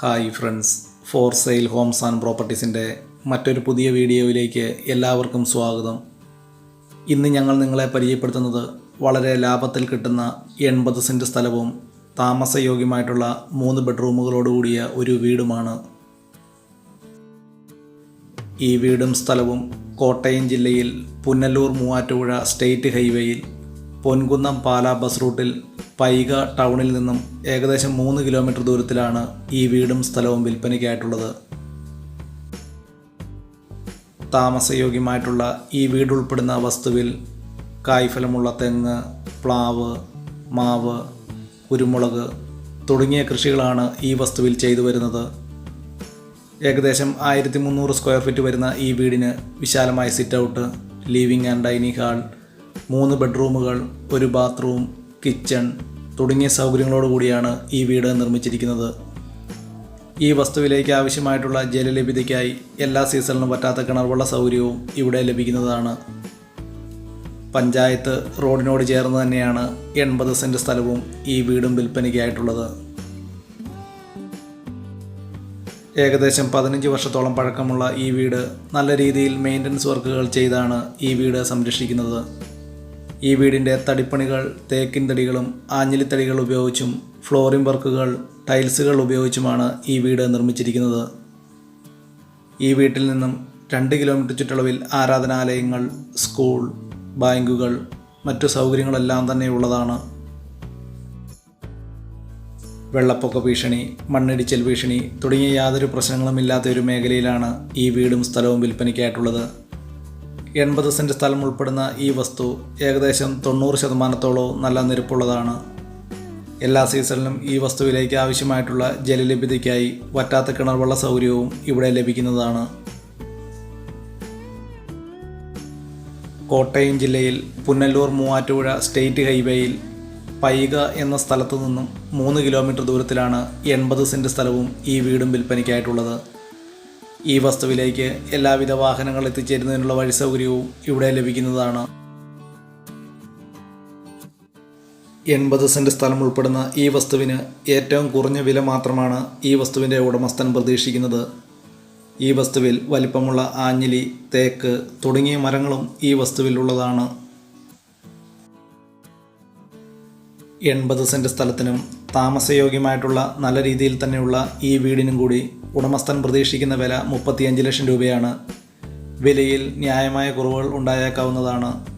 Hi friends. For sale homes and പ്രോപ്പർട്ടീസിന്റെ മറ്റൊരു പുതിയ വീഡിയോയിലേക്ക് എല്ലാവർക്കും സ്വാഗതം. ഇന്ന് ഞങ്ങൾ നിങ്ങളെ പരിചയപ്പെടുത്തുന്നത് വളരെ ലാഭത്തിൽ കിട്ടുന്ന എൺപത് സെന്റ് സ്ഥലവും താമസയോഗ്യമായിട്ടുള്ള മൂന്ന് ബെഡ്റൂമുകളോടുകൂടിയ ഒരു വീടുമാണ്. ഈ വീടും സ്ഥലവും കോട്ടയം ജില്ലയിൽ പുനലൂർ മൂവാറ്റുപുഴ സ്റ്റേറ്റ് ഹൈവേയിൽ പൊൻകുന്നം പാലാ ബസ് റൂട്ടിൽ പൈക ടൗണിൽ നിന്നും ഏകദേശം മൂന്ന് കിലോമീറ്റർ ദൂരത്തിലാണ് ഈ വീടും സ്ഥലവും വിൽപ്പനയ്ക്കായിട്ടുള്ളത്. താമസയോഗ്യമായിട്ടുള്ള ഈ വീടുൾപ്പെടുന്ന വസ്തുവിൽ കായ്ഫലമുള്ള തെങ്ങ് പ്ലാവ് മാവ് കുരുമുളക് തുടങ്ങിയ കൃഷികളാണ് ഈ വസ്തുവിൽ ചെയ്തു വരുന്നത്. ഏകദേശം ആയിരത്തി മുന്നൂറ് സ്ക്വയർ ഫീറ്റ് വരുന്ന ഈ വീടിന് വിശാലമായ sit out living and dining hall മൂന്ന് ബെഡ്റൂമുകൾ ഒരു ബാത്റൂം കിച്ചൺ തുടങ്ങിയ സൗകര്യങ്ങളോട് കൂടിയാണ് ഈ വീട് നിർമ്മിച്ചിരിക്കുന്നത്. ഈ വസ്തുവിലേക്ക് ആവശ്യമായിട്ടുള്ള ജലലഭ്യതയ്ക്കായി എല്ലാ സീസണിലും പറ്റാത്ത കിണർവെള്ള സൗകര്യവും ഇവിടെ ലഭിക്കുന്നതാണ്. പഞ്ചായത്ത് റോഡിനോട് ചേർന്ന് തന്നെയാണ് എൺപത് സെന്റ് സ്ഥലവും ഈ വീടും വിൽപ്പനയ്ക്കായിട്ടുള്ളത്. ഏകദേശം പതിനഞ്ച് വർഷത്തോളം പഴക്കമുള്ള ഈ വീട് നല്ല രീതിയിൽ മെയിന്റനൻസ് വർക്കുകൾ ചെയ്താണ് ഈ വീട് സംരക്ഷിക്കുന്നത്. ഈ വീടിന്റെ തടിപ്പണികൾ തേക്കിൻ തടികളും ആഞ്ഞിലിത്തടികൾ ഉപയോഗിച്ചും ഫ്ലോറിംഗ് വർക്കുകൾ ടൈൽസുകൾ ഉപയോഗിച്ചുമാണ് ഈ വീട് നിർമ്മിച്ചിരിക്കുന്നത്. ഈ വീട്ടിൽ നിന്നും രണ്ട് കിലോമീറ്റർ ചുറ്റളവിൽ ആരാധനാലയങ്ങൾ സ്കൂൾ ബാങ്കുകൾ മറ്റു സൗകര്യങ്ങളെല്ലാം തന്നെ ഉള്ളതാണ്. വെള്ളപ്പൊക്ക ഭീഷണി മണ്ണിടിച്ചൽ ഭീഷണി തുടങ്ങിയ യാതൊരു പ്രശ്നങ്ങളും ഇല്ലാത്ത ഒരു മേഖലയിലാണ് ഈ വീടും സ്ഥലവും വിൽപ്പനയ്ക്കായിട്ടുള്ളത്. എൺപത് സെന്റ് സ്ഥലം ഉൾപ്പെടുന്ന ഈ വസ്തു ഏകദേശം തൊണ്ണൂറ് ശതമാനത്തോളം നല്ല നിരപ്പുള്ളതാണ്. എല്ലാ സീസണിലും ഈ വസ്തുവിലേക്ക് ആവശ്യമായിട്ടുള്ള ജലലഭ്യതയ്ക്കായി വറ്റാത്ത കിണർ വെള്ള സൗകര്യവും ഇവിടെ ലഭിക്കുന്നതാണ്. കോട്ടയം ജില്ലയിൽ പുന്നല്ലൂർ മൂവാറ്റുപുഴ സ്റ്റേറ്റ് ഹൈവേയിൽ പൈക എന്ന സ്ഥലത്തു നിന്നും മൂന്ന് കിലോമീറ്റർ ദൂരത്തിലാണ് എൺപത് സെന്റ് സ്ഥലവും ഈ വീടും വിൽപ്പനയ്ക്കായിട്ടുള്ളത്. ഈ വസ്തുവിലേക്ക് എല്ലാവിധ വാഹനങ്ങൾ എത്തിച്ചേരുന്നതിനുള്ള വഴി സൗകര്യവും ഇവിടെ ലഭിക്കുന്നതാണ്. എൺപത് സെന്റ് സ്ഥലം ഉൾപ്പെടുന്ന ഈ വസ്തുവിന് ഏറ്റവും കുറഞ്ഞ വില മാത്രമാണ് ഈ വസ്തുവിന്റെ ഉടമസ്ഥൻ പ്രതീക്ഷിക്കുന്നത്. ഈ വസ്തുവിൽ വലിപ്പമുള്ള ആഞ്ഞിലി തേക്ക് തുടങ്ങിയ മരങ്ങളും ഈ വസ്തുവിലുള്ളതാണ്. എൺപത് സെന്റ് സ്ഥലത്തിനും താമസയോഗ്യമായിട്ടുള്ള നല്ല രീതിയിൽ തന്നെയുള്ള ഈ വീടിനും കൂടി ഉടമസ്ഥൻ പ്രതീക്ഷിക്കുന്ന വില മുപ്പത്തിയഞ്ച് ലക്ഷം രൂപയാണ്. വിലയിൽ ന്യായമായ കുറവുകൾ ഉണ്ടായേക്കാവുന്നതാണ്